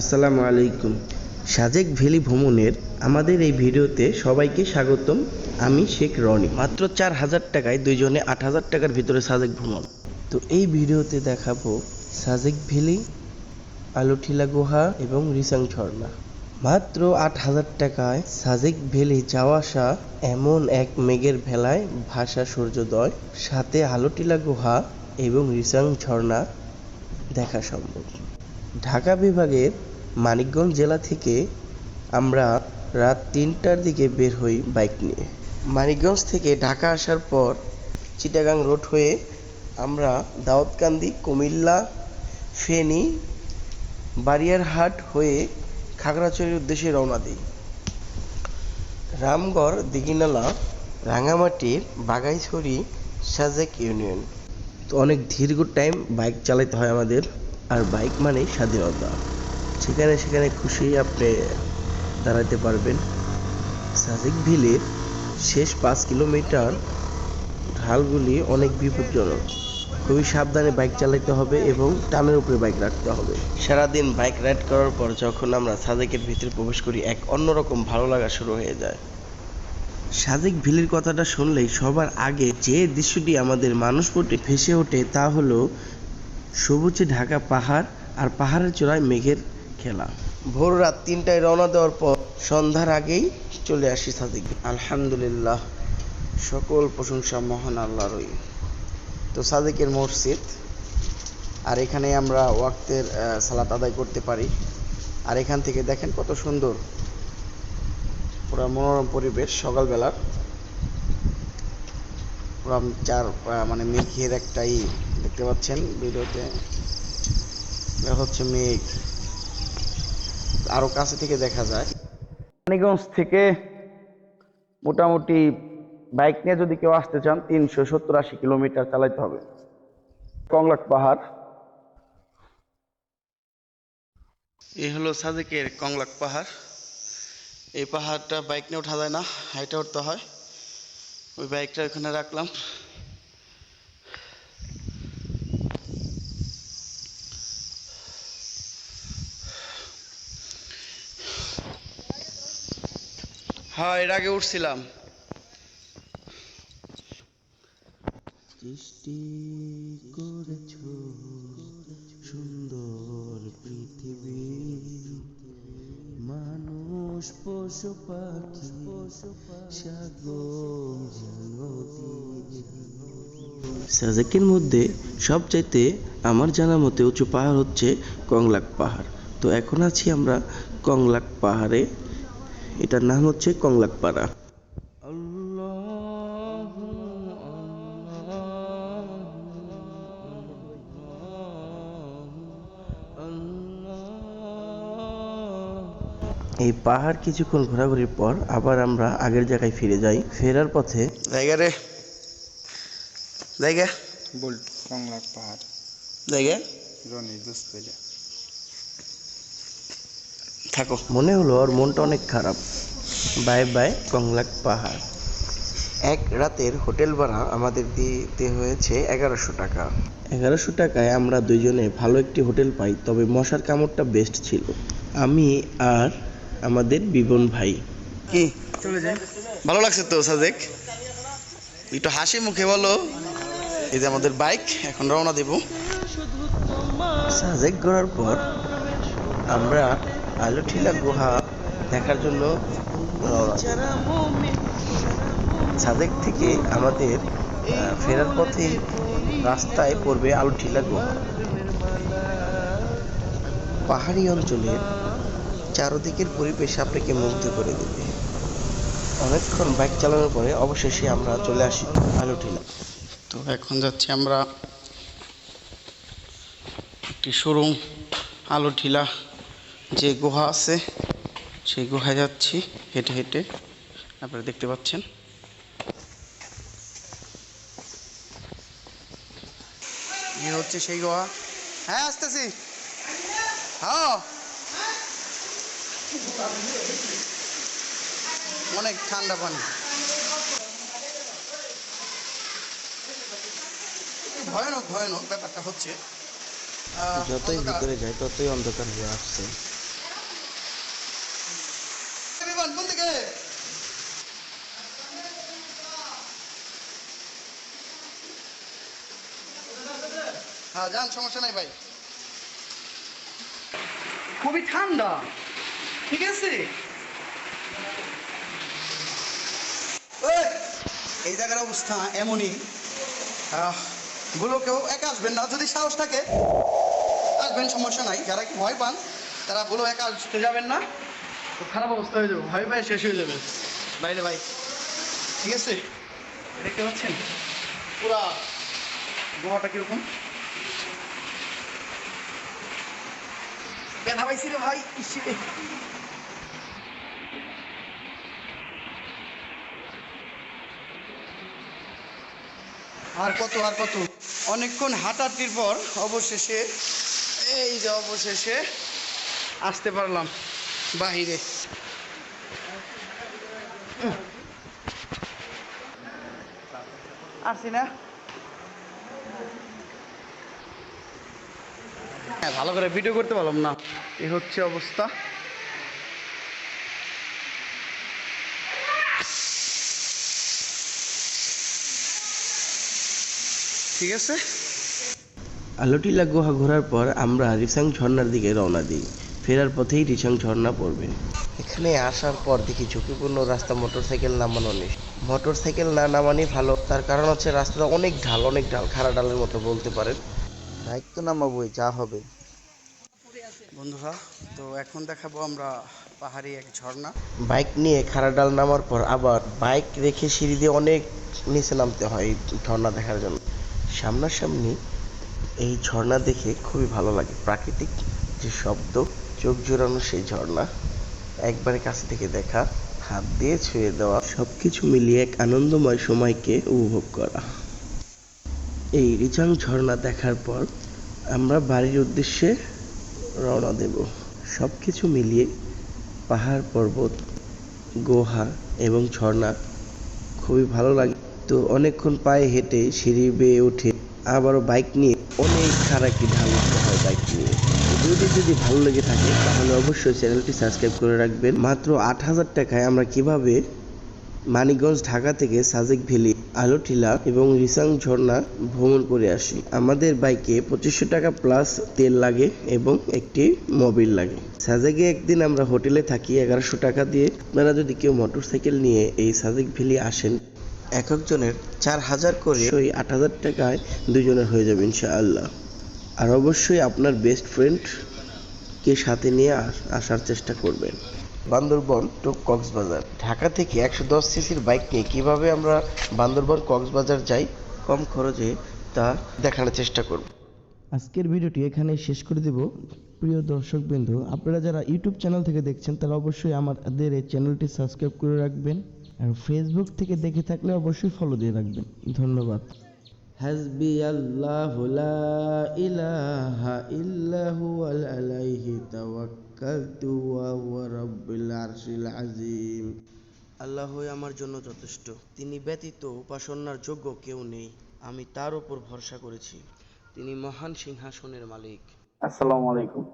আসসালামু আলাইকুম। সাজেক ভ্যালি ভ্রমণের আমাদের এই ভিডিওতে সবাইকে স্বাগতম। আমি শেখ রনি। মাত্র চার হাজার টাকায় দুইজনে আট হাজার টাকার ভিতরে সাজেক ভ্রমণ। তো এই ভিডিওতে দেখাবো সাজেক ভ্যালি, আলুঠিলা গুহা এবং রিসাং ঝর্ণা। মাত্র আট হাজার টাকায় সাজেক ভ্যালি যাওয়া আসা এমন এক মেঘের ভেলায় ভাষা সূর্যোদয়, সাথে আলুটিলা গুহা এবং রিসাং ঝর্ণা দেখা সম্ভব। ঢাকা বিভাগের মানিকগঞ্জ জেলা থেকে আমরা রাত তিনটার দিকে বের হই বাইক নিয়ে। মানিকগঞ্জ থেকে ঢাকা আসার পর চিটাগাং রোড হয়ে আমরা দাউদকান্দি, কুমিল্লা, ফেনী, বারিয়ারহাট হয়ে খাগড়াছড়ির উদ্দেশ্যে রওনা দিই। রামগড়, দিঘিনালা রাঙামাটির বাগাইছড়ি সাজেক ইউনিয়ন। তো অনেক দীর্ঘ টাইম বাইক চালাতে হয় আমাদের। আর বাইক মানে স্বাধীনতা। সেখানে সেখানে খুশি আপনি দাঁড়াতে পারবেন। সাজেক ভিলের শেষ পাঁচ কিলোমিটার ঢালগুলি অনেক বিপজ্জনক। খুবই সাবধানে বাইক চালাতে হবে এবং টানের উপরে বাইক রাখতে হবে। সারাদিন বাইক রাইড করার পর যখন আমরা সাজেকের ভিতরে প্রবেশ করি, এক অন্যরকম ভালো লাগা শুরু হয়ে যায়। সাজেক ভিলের কথাটা শুনলেই সবার আগে যে দৃশ্যটি আমাদের মানুষপটে ভেসে ওঠে তা হলো সবুজে ঢাকা পাহাড় আর পাহাড়ের চূড়ায় মেঘের খেলা। ভোর রাত তিনটায় রওনা দেওয়ার পর সন্ধ্যার আগেই চলে আসি সাদিক। আলহামদুলিল্লাহ, সকল প্রশংসা মহান আল্লাহরই তো সাদিকের মসজিদ, আর এখানে আমরা ওয়াক্তের সালাত আদায় করতে পারি। আর এখান থেকে দেখেন কত সুন্দর, পুরো মনোরম পরিবেশ সকালবেলার। পুরো চার মানে মেঘের একটাই দেখতে পাচ্ছেন ভিডিওতে। এটা হচ্ছে মেঘ। আরও কাছে থেকে দেখা যায়। রানীগঞ্জ থেকে মোটামুটি বাইক নিয়ে যদি কেউ আসতে চান তিনশো সত্তর আশি কিলোমিটার চালাইতে হবে। কংলাক পাহাড়। এই হলো সাজেকের কংলাক পাহাড়। এই পাহাড়টা বাইক নিয়ে ওঠা যায় না হাইটে উঠতে হয়। ওই বাইকটা ওখানে রাখলাম। হ্যাঁ এর আগে উঠছিলাম। সৃষ্টি করেছ সুন্দর পৃথিবী। মানুষ, পশু পাখি, সাগর সাজেকের মধ্যে সবচাইতে আমার জানা মতে উঁচু পাহাড় হচ্ছে কংলাক পাহাড়। তো এখন আছি আমরা কংলাক পাহাড়ে। এটার নাম হচ্ছে কংলাক পাড়া এই পাহাড় কিছুক্ষণ ঘোরাঘুরির পর আবার আমরা আগের জায়গায় ফিরে যাই। ফেরার পথে জায়গা রে। জায়গা। বল কংলাক পাহাড় জায়গা? রনি যা থাকো। মনে হলো ওর মনটা অনেক খারাপ। বাই বাই কংলাক পাহাড়। এক রাতের হোটেল ভাড়া আমাদের দিতে হয়েছে এগারোশো টাকা। এগারোশো টাকায় আমরা দুইজনে ভালো একটি হোটেল পাই তবে মশার কামড়টা বেস্ট ছিল। আমি আর আমাদের বিবন ভাই। কি? চলে যাই ভালো লাগছে তো সাজেক একটু হাসি মুখে বলো। এই যে আমাদের বাইক এখন রওনা দেব। সাজেক ঘোরার পর আমরা আলুঠিলা গুহা দেখার জন্য। সাজেক থেকে আমাদের ফেরার পথে রাস্তায় পড়বে আলুঠিলা গুহা পাহাড়ি অঞ্চলের চারদিকের পরিবেশ আপনাকে মুগ্ধ করে দেবে অনেকক্ষণ বাইক চালানোর পরে অবশেষে আমরা চলে আসি আলুঠিলা তো এখন যাচ্ছি আমরা একটি শোরুম আলুঠিলা যে গুহা আছে সেই গুহায় যাচ্ছি হেঁটে হেঁটে। আপনারা দেখতে পাচ্ছেন। এ হচ্ছে সেই গুহা। হ্যাঁ আসতেছি। হ্যাঁ। অনেক ঠান্ডা পানি। ভয়ানক ভয়ানক ব্যাপারটা হচ্ছে যতই। ভিতরে যায় ততই অন্ধকার হয়ে আসছে। হ্যাঁ যান সমস্যা নাই ভাই। খুবই ঠান্ডা। ঠিক আছে? ওই, এই জায়গার অবস্থা এমনই। কেউ একা আসবেন না। যদি সাহস থাকে আসবেন সমস্যা নাই। যারা কি ভয় পান তারা বলো একা আসতে যাবেন না। তো খারাপ অবস্থা হয়ে যাবে। ভয় পায় শেষ হয়ে যাবে। বাইরে ভাই। ঠিক আছে? দেখতে পাচ্ছেন? পুরা গোয়াটা কীরকম? ব্যথা পাইছি রে ভাই আর কত আর কত? অনেকক্ষণ হাঁটাটির পর অবশেষে এই যে অবশেষে আসতে পারলাম বাহিরে। আসছি না? হ্যাঁ ভালো করে ভিডিও করতে পারলাম না। এই হচ্ছে অবস্থা। ঠিক আছে? আলোটিলা গুহা ঘোরার পর আমরা রিসাং ঝর্ণার দিকে রওনা দিই। ফেরার পথেই রিসাং ঝর্ণা পড়বে। এখানে আসার পর দেখি ঝুঁকিপূর্ণ রাস্তা মোটরসাইকেল নামানো নেই। মোটরসাইকেল না নামানি ভালো তার কারণ হচ্ছে রাস্তাটা অনেক ঢাল অনেক ঢাল খাড়া ডালের মতো বলতে পারেন। বাইক তো নামাবোই যা হবে। বন্ধুরা, তো এখন দেখাবো আমরা পাহাড়ি এক ঝর্ণা। বাইক নিয়ে খাড়া ডাল নামার পর আবার বাইক রেখে সিঁড়ি দিয়ে অনেক নিচে নামতে হয় এই ঝর্ণা দেখার জন্য। সামনাসামনি এই ঝর্ণা দেখে খুবই ভালো লাগে। প্রাকৃতিক যে শব্দ, চোখ জোড়ানো সেই ঝর্ণা, একবারে কাছ থেকে দেখা, হাত দিয়ে ছুঁয়ে দেওয়া সব কিছু মিলিয়ে এক আনন্দময় সময়কে উপভোগ করা। এই রিচাং ঝর্ণা দেখার পর আমরা বাড়ির উদ্দেশ্যে রওনা দেব। সব কিছু মিলিয়ে পাহাড় পর্বত, গুহা এবং ঝর্ণা খুবই ভালো লাগে। তো অনেকক্ষণ পায়ে হেঁটে সিঁড়ি বেয়ে উঠে আবারও বাইক নিয়ে অনেক খারাপ একটি ঢাল হয় বাইক নিয়ে। ভিডিওটি যদি ভালো লেগে থাকে, তাহলে অবশ্যই চ্যানেলটি সাবস্ক্রাইব করে রাখবেন। মাত্র আট হাজার টাকায় আমরা কীভাবে মানিকগঞ্জ, ঢাকা থেকে সাজেক ভ্যালি আলোটিলা এবং রিসাং ঝর্ণা ভ্রমণ করে আসি। আমাদের বাইকে পঁচিশশো টাকা প্লাস তেল লাগে এবং একটি মোবিল লাগে। সাজেকে একদিন আমরা হোটেলে থাকি, এগারোশো টাকা দিয়ে। আপনারা যদি কেউ মোটরসাইকেল নিয়ে এই সাজেক ভ্যালি আসেন, এক একজনের চার হাজার করে ওই আট হাজার টাকায় দুজনের হয়ে যাবে ইনশাআল্লাহ। আর অবশ্যই আপনার বেস্ট ফ্রেন্ড কে সাথে নিয়ে আস- আসার চেষ্টা করবেন। বান্দরবন টু কক্সবাজার। ঢাকা থেকে একশো দশ সিসির বাইক নিয়ে কীভাবে আমরা বান্দরবন কক্সবাজার যাই কম খরচে তা দেখানোর চেষ্টা করব। আজকের ভিডিওটি এখানে শেষ করে দেব। প্রিয় দর্শকবৃন্দ আপনারা যারা ইউটিউব চ্যানেল থেকে দেখছেন তারা অবশ্যই আমাদের এই চ্যানেলটি সাবস্ক্রাইব করে রাখবেন আর ফেসবুক থেকে দেখে থাকলে অবশ্যই ফলো দিয়ে রাখবেন। ধন্যবাদ। হাসবি আল্লাহ লা ইলাহা ইল্লাহু আলাইহি তাওয়াক্কালতু ওয়া হুয়া রাব্বুল আরশিল আযীম। আল্লাহই আমার জন্য যথেষ্ট। তিনি ব্যতীত উপাসনার যোগ্য কেউ নেই। আমি তার উপর ভরসা করেছি। তিনি মহান সিংহাসনের মালিক। আসসালামু আলাইকুম।